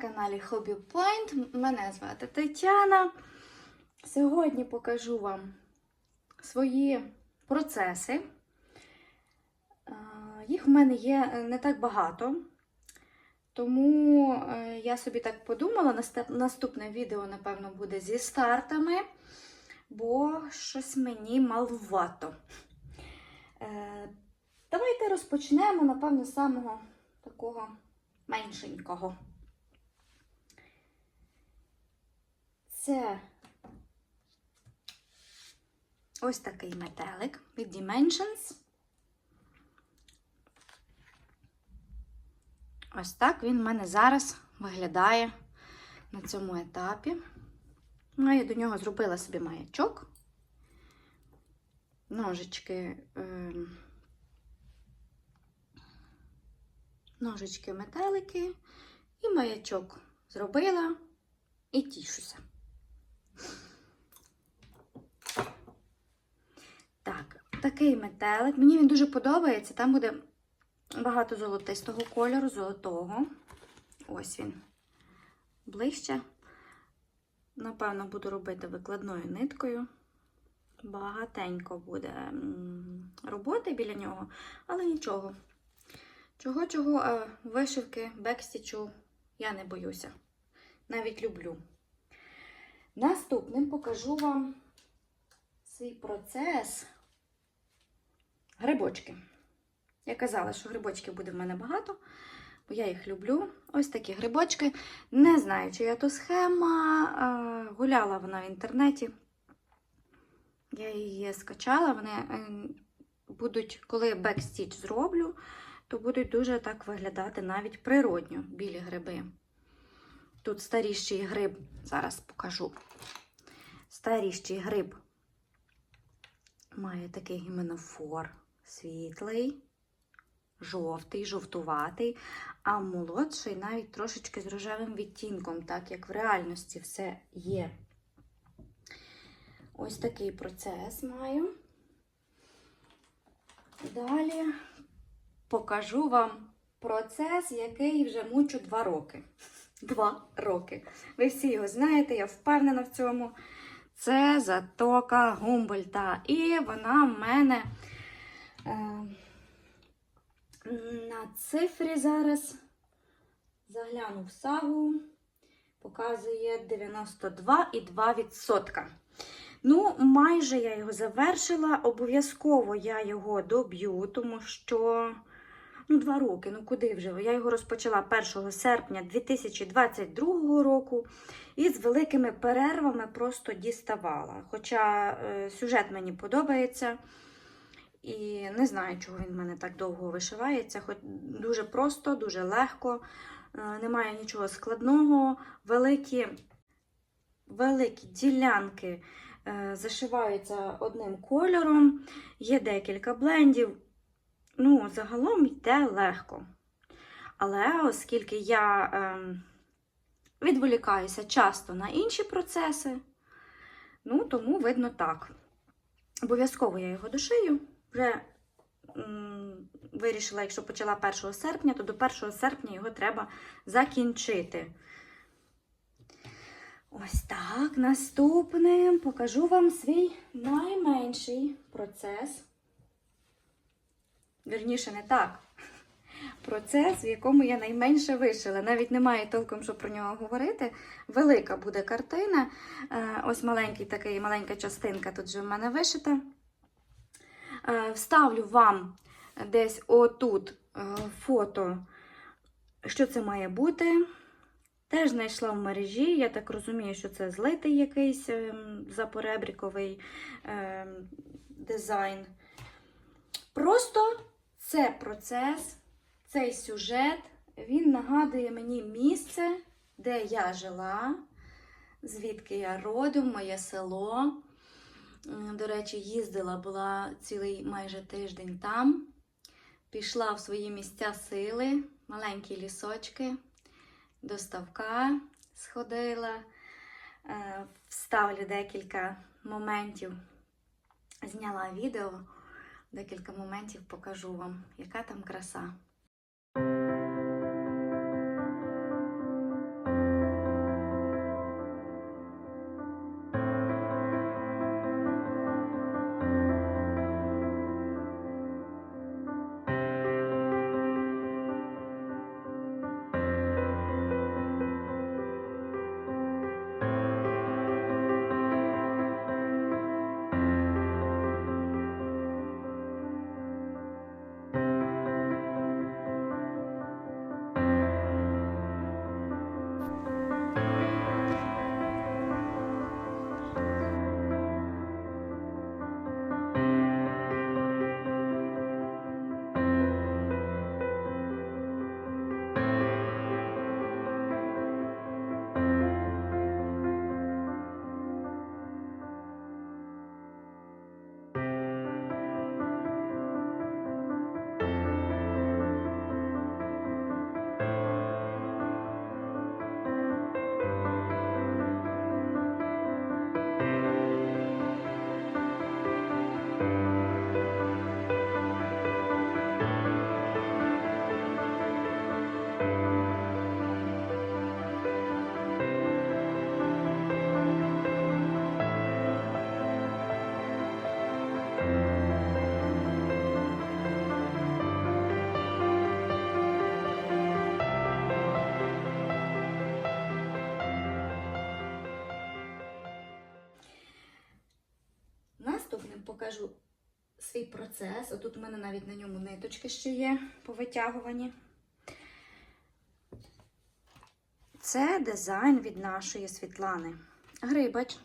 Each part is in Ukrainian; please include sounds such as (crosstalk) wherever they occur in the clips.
каналі Hobby Point. Мене звати Тетяна. Сьогодні покажу вам свої процеси. Їх в мене є не так багато. Тому е, я собі так подумала, наступне відео, напевно, буде зі стартами, бо щось мені малувато. Е, Давайте розпочнемо, напевно, з самого такого меншенького. Це ось такий метелик від Dimensions. Ось так він в мене зараз виглядає на цьому етапі. Ну, я до нього зробила собі маячок. Ножички. ем, ножички метелики і маячок зробила і тішуся. Так, такий метелик. Мені він дуже подобається. Там буде багато золотистого кольору, золотого. Ось він ближче. Напевно, буду робити викладною ниткою. Багатенько буде роботи біля нього, але нічого. Чого-чого, а вишивки, бекстічу я не боюся. Навіть люблю. Наступним покажу вам свій процес грибочки. Я казала, що грибочків буде в мене багато, бо я їх люблю. Ось такі грибочки. Не знаю, чи я то схема. Гуляла вона в інтернеті. Я її скачала. Вони е, будуть, коли бекстіч зроблю, то будуть дуже так виглядати навіть природньо білі гриби. Тут старіший гриб, зараз покажу. Старіший гриб має такий гіменофор світлий, жовтий, жовтуватий, а молодший навіть трошечки з рожевим відтінком, так як в реальності все є. Ось такий процес маю. Далі покажу вам процес, який вже мучу два роки. Два роки. Ви всі його знаєте, я впевнена в цьому. Це затока Гумбольта. І вона в мене е, на цифрі зараз загляну в сагу, показує 92,2%. Ну, майже я його завершила. Обов'язково я його доб'ю, тому що ну, два роки, ну куди вже? Я його розпочала 1 серпня 2022 року і з великими перервами просто діставала. Хоча е, сюжет мені подобається. І не знаю, чого він в мене так довго вишивається. Хоч дуже просто, дуже легко, е, немає нічого складного. Великі, великі ділянки е, зашиваються одним кольором, є декілька блендів. Ну, загалом йде легко. Але оскільки я ем, відволікаюся часто на інші процеси, ну, тому видно так. Обов'язково я його дошию. Вже м, вирішила, якщо почала 1 серпня, то до 1 серпня його треба закінчити. Ось так. Наступним покажу вам свій найменший процес. Вірніше, не так. Процес, в якому я найменше вишила. Навіть немає толком, що про нього говорити. Велика буде картина. Е, Ось маленький такий, маленька частинка тут же в мене вишита. Е, Вставлю вам десь отут е, фото, що це має бути. Теж знайшла в мережі, я так розумію, що це злитий якийсь ем, запоребріковий ем, дизайн. Просто це процес, цей сюжет, він нагадує мені місце, де я жила, звідки я родом, моє село. До речі, їздила, була цілий майже тиждень там. Пішла в свої місця сили, маленькі лісочки, до ставка сходила. Е, Вставлю декілька моментів. Зняла відео, декілька моментів покажу вам, яка там краса. Покажу свій процес. Отут у мене навіть на ньому ниточки ще є повитягувані. Це дизайн від нашої Світлани Грибач.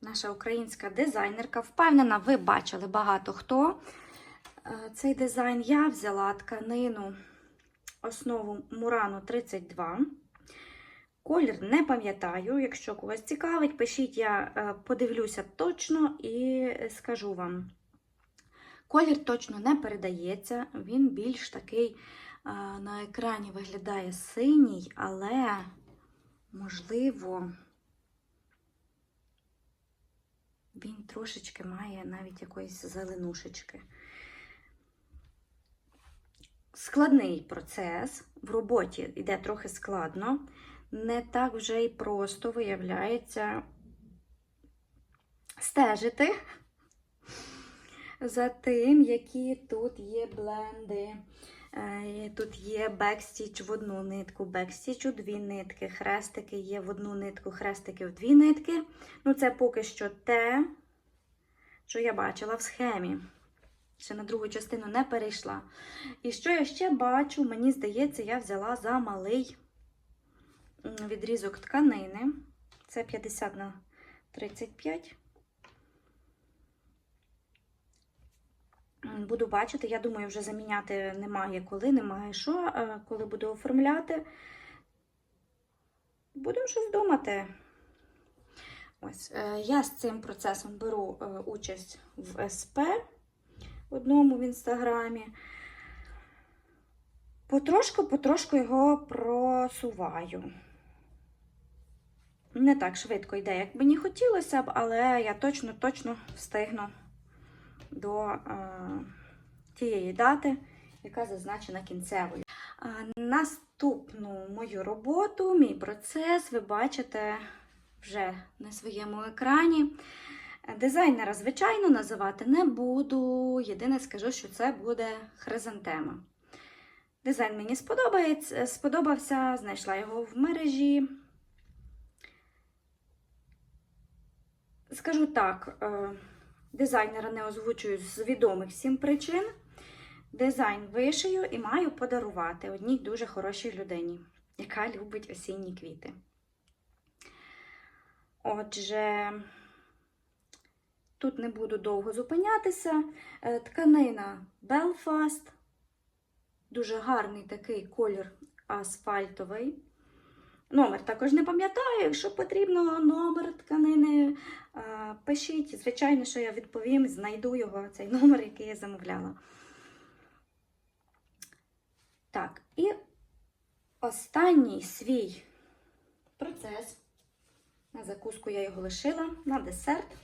Наша українська дизайнерка. Впевнена, ви бачили багато хто. Е, Цей дизайн я взяла тканину основу Мурану 32. Колір не пам'ятаю. Якщо когось цікавить, пишіть, я е, подивлюся точно і скажу вам. Колір точно не передається, він більш такий е, на екрані виглядає синій, але, можливо, він трошечки має навіть якоїсь зеленушечки. Складний процес в роботі йде трохи складно, не так вже й просто виявляється стежити за тим, які тут є бленди. Е, Тут є бекстіч в одну нитку, бекстіч у дві нитки, хрестики є в одну нитку, хрестики в дві нитки. Ну, це поки що те, що я бачила в схемі. Ще на другу частину не перейшла. І що я ще бачу, мені здається, я взяла за малий відрізок тканини. Це 50 на 35. Буду бачити, я думаю, вже заміняти немає коли, немає що. Коли буду оформляти, будемо щось думати. Ось, е, я з цим процесом беру е, участь в СП одному в інстаграмі. Потрошку-потрошку його просуваю. Не так швидко йде, як мені хотілося б, але я точно-точно встигну до е, тієї дати, яка зазначена кінцевою. Наступну мою роботу, мій процес, ви бачите вже на своєму екрані. Дизайнера, звичайно, називати не буду. Єдине скажу, що це буде хризантема. Дизайн мені сподобається, сподобався, знайшла його в мережі. Скажу так, е, дизайнера не озвучую з відомих всім причин. Дизайн вишию і маю подарувати одній дуже хорошій людині, яка любить осінні квіти. Отже, тут не буду довго зупинятися. Е, Тканина Belfast. Дуже гарний такий колір асфальтовий. Номер також не пам'ятаю, якщо потрібно номер тканини, пишіть. Звичайно, що я відповім, знайду його, цей (laughs) номер, який я замовляла. Так, і останній свій процес. На закуску я його лишила на десерт.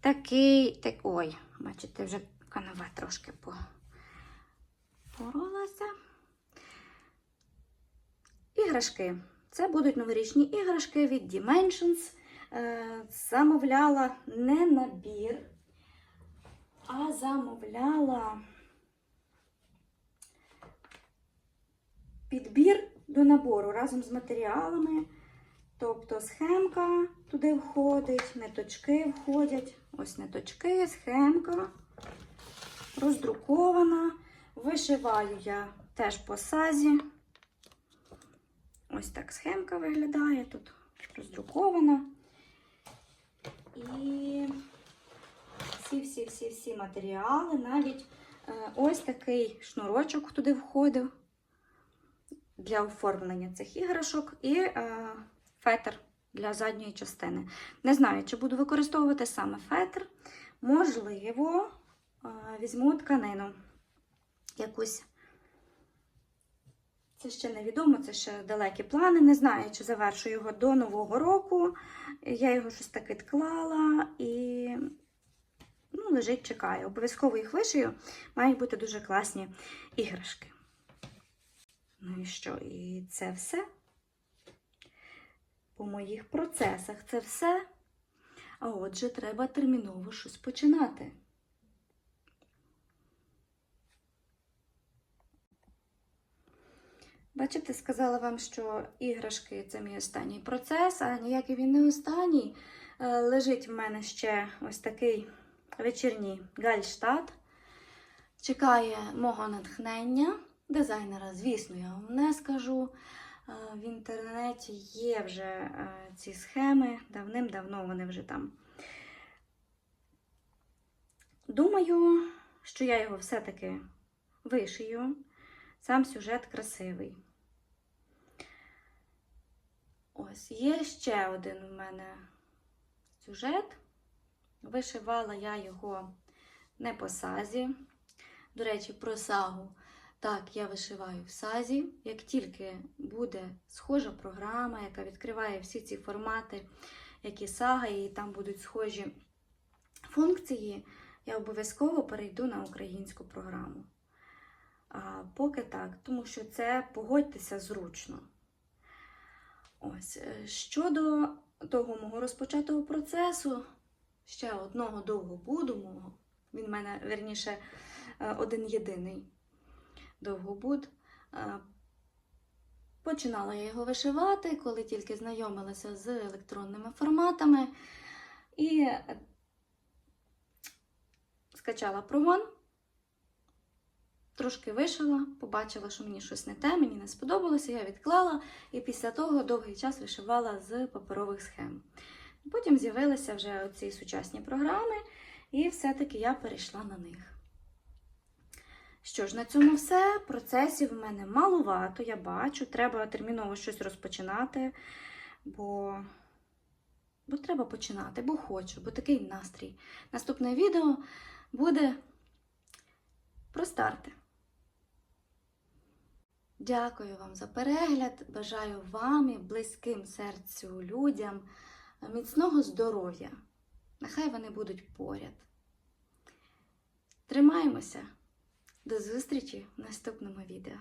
Такий, так, ой, бачите, вже канава трошки поролася. Іграшки. Це будуть новорічні іграшки від Dimensions. Е, Замовляла не набір, а замовляла підбір до набору разом з матеріалами. Тобто схемка туди входить, ниточки входять. Ось ниточки, схемка роздрукована. Вишиваю я теж по сазі. Ось так схемка виглядає, тут роздрукована. І всі-всі-всі-всі матеріали, навіть е, ось такий шнурочок туди входив для оформлення цих іграшок і е, фетр для задньої частини. Не знаю, чи буду використовувати саме фетр. Можливо, е, візьму тканину якусь. Це ще невідомо, це ще далекі плани. Не знаю, чи завершу його до Нового року. Я його щось так відклала і ну, лежить, чекаю. Обов'язково їх вишию. Мають бути дуже класні іграшки. Ну і що? І це все. По моїх процесах це все. А отже, треба терміново щось починати. Бачите, сказала вам, що іграшки це мій останній процес, а ніякий він не останній. Е, Лежить в мене ще ось такий вечірній гальштадт. Чекає мого натхнення. Дизайнера, звісно, я вам не скажу. Е, В інтернеті є вже е, ці схеми, давним-давно вони вже там. Думаю, що я його все-таки вишию. Сам сюжет красивий. Ось, є ще один в мене сюжет. Вишивала я його не по сазі. До речі, про сагу. Так, я вишиваю в сазі. Як тільки буде схожа програма, яка відкриває всі ці формати, які сага, і там будуть схожі функції, я обов'язково перейду на українську програму. А, поки так, тому що це погодьтеся зручно. Ось, е, щодо того мого розпочатого процесу, ще одного довгобуду мого, він в мене, верніше, е, один єдиний довгобуд. Е, Починала я його вишивати, коли тільки знайомилася з електронними форматами. І скачала прогон, трошки вишила, побачила, що мені щось не те, мені не сподобалося, я відклала і після того довгий час вишивала з паперових схем. Потім з'явилися вже ці сучасні програми, і все-таки я перейшла на них. Що ж, на цьому все. Процесів в мене малувато, я бачу. Треба терміново щось розпочинати, бо, бо треба починати, бо хочу, бо такий настрій. Наступне відео буде про старти. Дякую вам за перегляд. Бажаю вам і близьким серцю людям міцного здоров'я. Нехай вони будуть поряд. Тримаємося. До зустрічі в наступному відео.